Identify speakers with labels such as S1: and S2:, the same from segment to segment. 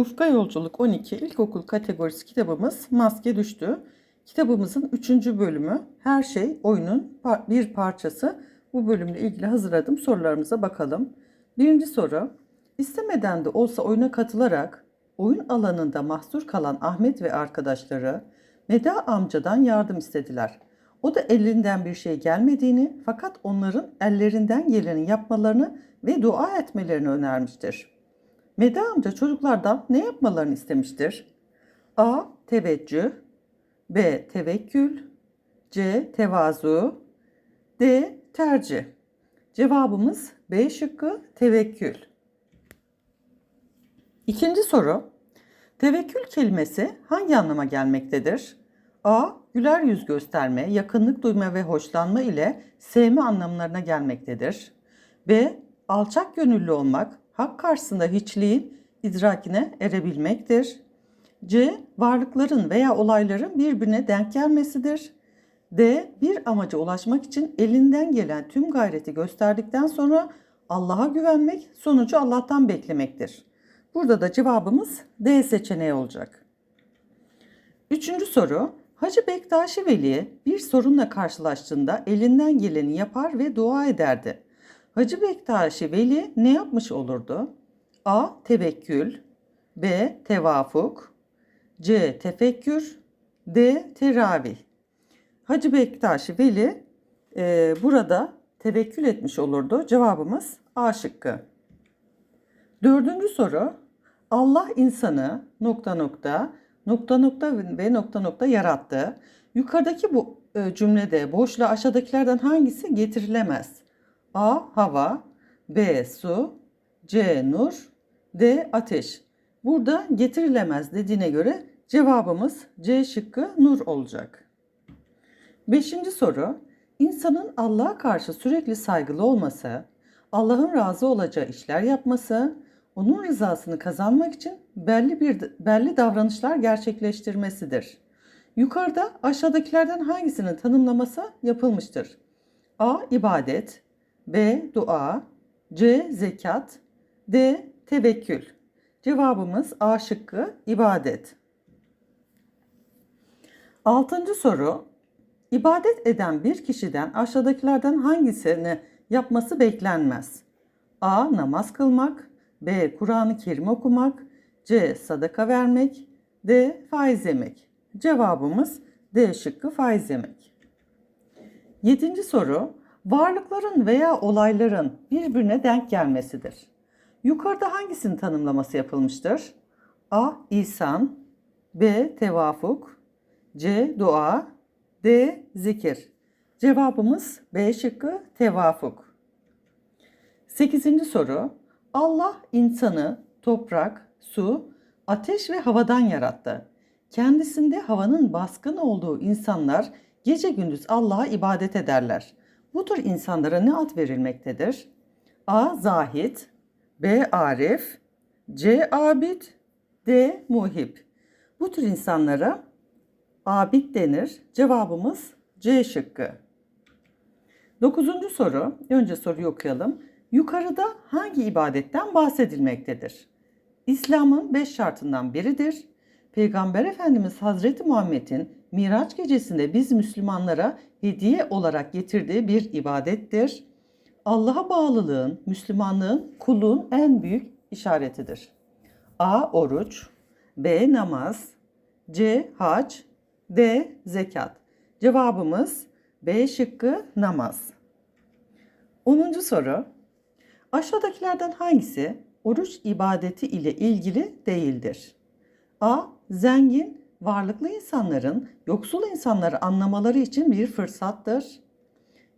S1: Ufka Yolculuk 12 İlkokul kategorisi kitabımız Maske Düştü. Kitabımızın 3. bölümü Her Şey Oyunun bir parçası. Bu bölümle ilgili hazırladım. Sorularımıza bakalım. Birinci soru. İstemeden de olsa oyuna katılarak oyun alanında mahsur kalan Ahmet ve arkadaşları Neda amcadan yardım istediler. O da elinden bir şey gelmediğini fakat onların ellerinden geleni yapmalarını ve dua etmelerini önermiştir. Meda amca çocuklardan ne yapmalarını istemiştir? A. Teveccüh B. Tevekkül C. Tevazu D. Tercih Cevabımız B şıkkı tevekkül. İkinci soru. Tevekkül kelimesi hangi anlama gelmektedir? A. Güler yüz gösterme, yakınlık duyma ve hoşlanma ile sevme anlamlarına gelmektedir. B. Alçak gönüllü olmak, hak karşısında hiçliğin idrakine erebilmektir. C. Varlıkların veya olayların birbirine denk gelmesidir. D. Bir amaca ulaşmak için elinden gelen tüm gayreti gösterdikten sonra Allah'a güvenmek, sonucu Allah'tan beklemektir. Burada da cevabımız D seçeneği olacak. Üçüncü soru. Hacı Bektaşi Veli bir sorunla karşılaştığında elinden geleni yapar ve dua ederdi. Hacı Bektaşi Veli ne yapmış olurdu? A. Tevekkül B. Tevafuk C. Tefekkür D. Teravih Hacı Bektaşi Veli e, burada tevekkül etmiş olurdu. Cevabımız A şıkkı. Dördüncü soru. Allah insanı nokta nokta nokta nokta ve nokta nokta yarattı. Yukarıdaki bu e, cümlede boşluğa aşağıdakilerden hangisi getirilemez? A. Hava B. Su C. Nur D. Ateş. Burada getirilemez dediğine göre cevabımız C şıkkı nur olacak. Beşinci soru. İnsanın Allah'a karşı sürekli saygılı olması, Allah'ın razı olacağı işler yapması, onun rızasını kazanmak için belli bir belli davranışlar gerçekleştirmesidir. Yukarıda aşağıdakilerden hangisinin tanımlaması yapılmıştır? A. ibadet B. Dua C. Zekat D. Tevekkül Cevabımız A şıkkı ibadet. Altıncı soru. İbadet eden bir kişiden aşağıdakilerden hangisini yapması beklenmez? A. Namaz kılmak B. Kur'an-ı Kerim okumak C. Sadaka vermek D. Faiz yemek Cevabımız D şıkkı faiz yemek. Yedinci soru. Varlıkların veya olayların birbirine denk gelmesidir. Yukarıda hangisinin tanımlaması yapılmıştır? A. İhsan B. Tevafuk C. Dua D. Zikir Cevabımız B şıkkı tevafuk. Sekizinci soru. Allah insanı toprak, su, ateş ve havadan yarattı. Kendisinde havanın baskın olduğu insanlar gece gündüz Allah'a ibadet ederler. Bu tür insanlara ne ad verilmektedir? A. Zahid B. Arif C. Abid D. Muhib Bu tür insanlara abid denir. Cevabımız C şıkkı. Dokuzuncu soru. Önce soruyu okuyalım. Yukarıda hangi ibadetten bahsedilmektedir? İslam'ın beş şartından biridir. Peygamber Efendimiz Hazreti Muhammed'in Miraç gecesinde biz Müslümanlara hediye olarak getirdiği bir ibadettir. Allah'a bağlılığın, Müslümanlığın, kulluğun en büyük işaretidir. A. Oruç B. Namaz C. Hac D. Zekat Cevabımız B şıkkı namaz. 10. soru. Aşağıdakilerden hangisi oruç ibadeti ile ilgili değildir? A. Zengin, varlıklı insanların yoksul insanları anlamaları için bir fırsattır.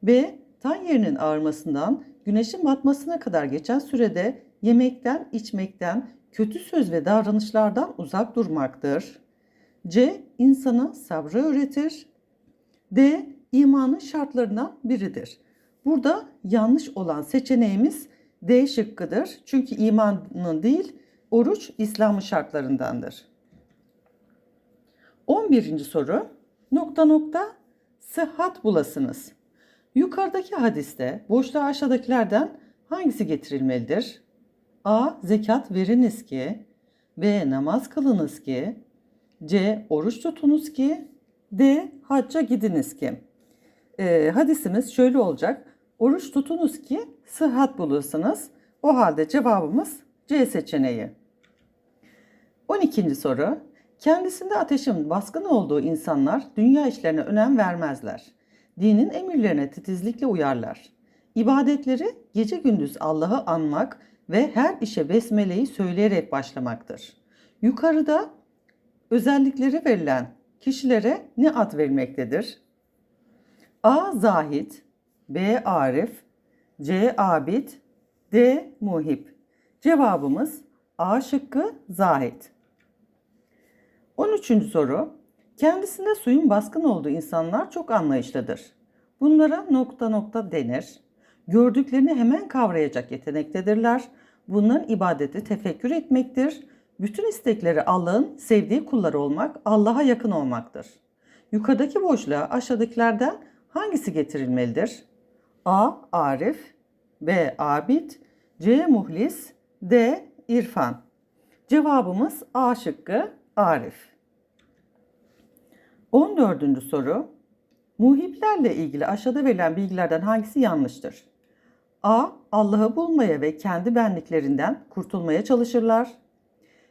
S1: B. Tan yerinin ağarmasından güneşin batmasına kadar geçen sürede yemekten, içmekten, kötü söz ve davranışlardan uzak durmaktır. C. insana sabrı öğretir. D. imanın şartlarından biridir. Burada yanlış olan seçeneğimiz D şıkkıdır. Çünkü imanın değil, oruç İslam'ın şartlarındandır. 11. soru. Nokta nokta sıhhat bulasınız. Yukarıdaki hadiste boşluğa aşağıdakilerden hangisi getirilmelidir? A. Zekat veriniz ki. B. Namaz kılınız ki. C. Oruç tutunuz ki. D. Hacca gidiniz ki. Ee, hadisimiz şöyle olacak. Oruç tutunuz ki sıhhat bulursunuz. O halde cevabımız C seçeneği. 12. soru. Kendisinde ateşin baskın olduğu insanlar dünya işlerine önem vermezler. Dinin emirlerine titizlikle uyarlar. İbadetleri gece gündüz Allah'ı anmak ve her işe besmeleyi söyleyerek başlamaktır. Yukarıda özellikleri verilen kişilere ne ad verilmektedir? A. Zahid B. Arif C. Abid D. Muhip Cevabımız A şıkkı Zahid. 13. soru. Kendisinde suyun baskın olduğu insanlar çok anlayışlıdır. Bunlara nokta nokta denir. Gördüklerini hemen kavrayacak yetenektedirler. Bunların ibadeti tefekkür etmektir. Bütün istekleri Allah'ın sevdiği kulları olmak, Allah'a yakın olmaktır. Yukarıdaki boşluğa aşağıdakilerden hangisi getirilmelidir? A. Arif B. Abid C. Muhlis D. İrfan Cevabımız A şıkkı Arif. 14. soru. Muhiplerle ilgili aşağıda verilen bilgilerden hangisi yanlıştır? A. Allah'ı bulmaya ve kendi benliklerinden kurtulmaya çalışırlar.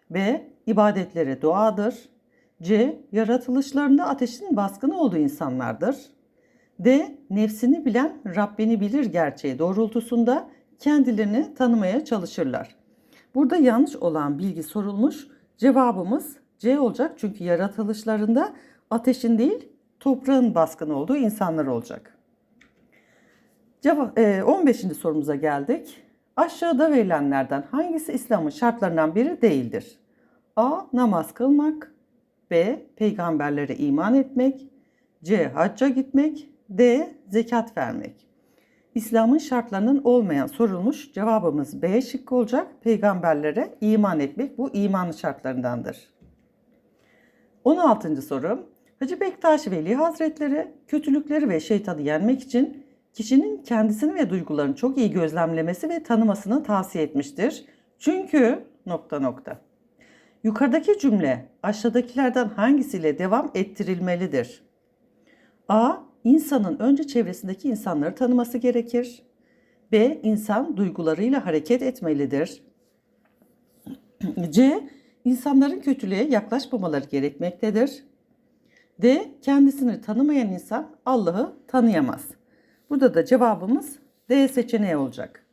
S1: B. İbadetleri duadır. C. Yaratılışlarında ateşin baskını olduğu insanlardır. D. Nefsini bilen Rabbini bilir gerçeği doğrultusunda kendilerini tanımaya çalışırlar. Burada yanlış olan bilgi sorulmuş. Cevabımız C olacak çünkü yaratılışlarında ateşin değil toprağın baskını olduğu insanlar olacak. Cevap, e, 15. sorumuza geldik. Aşağıda verilenlerden hangisi İslam'ın şartlarından biri değildir? A. Namaz kılmak B. Peygamberlere iman etmek C. Hacca gitmek D. Zekat vermek İslam'ın şartlarının olmayan sorulmuş cevabımız B şıkkı olacak. Peygamberlere iman etmek bu imanın şartlarındandır. 16. soru. Hacı Bektaş Veli Hazretleri kötülükleri ve şeytanı yenmek için kişinin kendisini ve duygularını çok iyi gözlemlemesi ve tanımasını tavsiye etmiştir. Çünkü nokta nokta. Yukarıdaki cümle aşağıdakilerden hangisiyle devam ettirilmelidir? A. İnsanın önce çevresindeki insanları tanıması gerekir. B. İnsan duygularıyla hareket etmelidir. C. İnsanların kötülüğe yaklaşmamaları gerekmektedir. D. Kendisini tanımayan insan Allah'ı tanıyamaz. Burada da cevabımız D seçeneği olacak.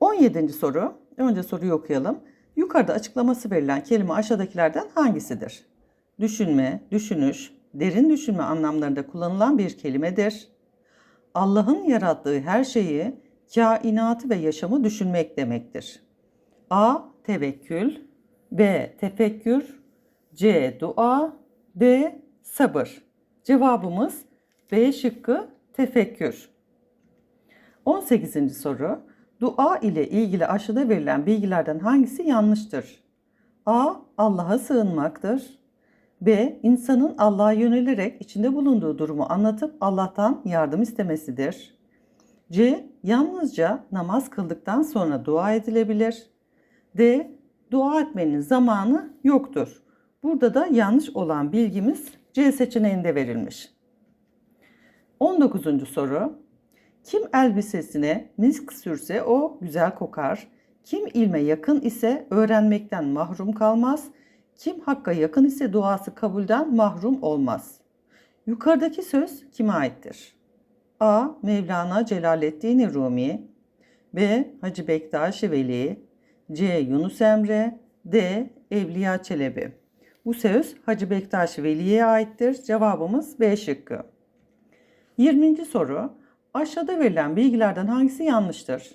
S1: 17. soru. Önce soruyu okuyalım. Yukarıda açıklaması verilen kelime aşağıdakilerden hangisidir? Düşünme, düşünüş, derin düşünme anlamlarında kullanılan bir kelimedir. Allah'ın yarattığı her şeyi, kainatı ve yaşamı düşünmek demektir. A. Tevekkül B. Tefekkür C. Dua D. Sabır Cevabımız B şıkkı tefekkür. 18. soru. Dua ile ilgili aşağıda verilen bilgilerden hangisi yanlıştır? A. Allah'a sığınmaktır. B. İnsanın Allah'a yönelerek içinde bulunduğu durumu anlatıp Allah'tan yardım istemesidir. C. Yalnızca namaz kıldıktan sonra dua edilebilir. D. Dua etmenin zamanı yoktur. Burada da yanlış olan bilgimiz C seçeneğinde verilmiş. 19. soru. Kim elbisesine misk sürse o güzel kokar. Kim ilme yakın ise öğrenmekten mahrum kalmaz. Kim hakka yakın ise duası kabulden mahrum olmaz. Yukarıdaki söz kime aittir? A. Mevlana Celaleddin Rumi B. Hacı Bektaş Veli C. Yunus Emre D. Evliya Çelebi Bu söz Hacı Bektaş Veli'ye aittir. Cevabımız B şıkkı. 20. soru. Aşağıda verilen bilgilerden hangisi yanlıştır?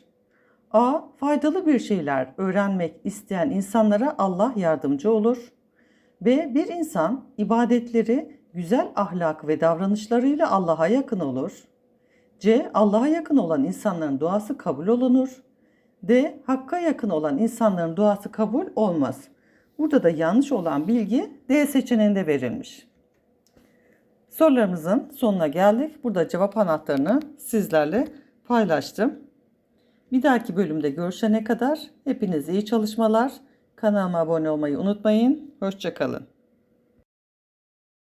S1: A. Faydalı bir şeyler öğrenmek isteyen insanlara Allah yardımcı olur. B. Bir insan ibadetleri, güzel ahlak ve davranışlarıyla Allah'a yakın olur. C. Allah'a yakın olan insanların duası kabul olunur. D. Hakka yakın olan insanların duası kabul olmaz. Burada da yanlış olan bilgi D seçeneğinde verilmiş. Sorularımızın sonuna geldik. Burada cevap anahtarını sizlerle paylaştım. Bir dahaki bölümde görüşene kadar hepinize iyi çalışmalar. Kanalıma abone olmayı unutmayın. Hoşçakalın.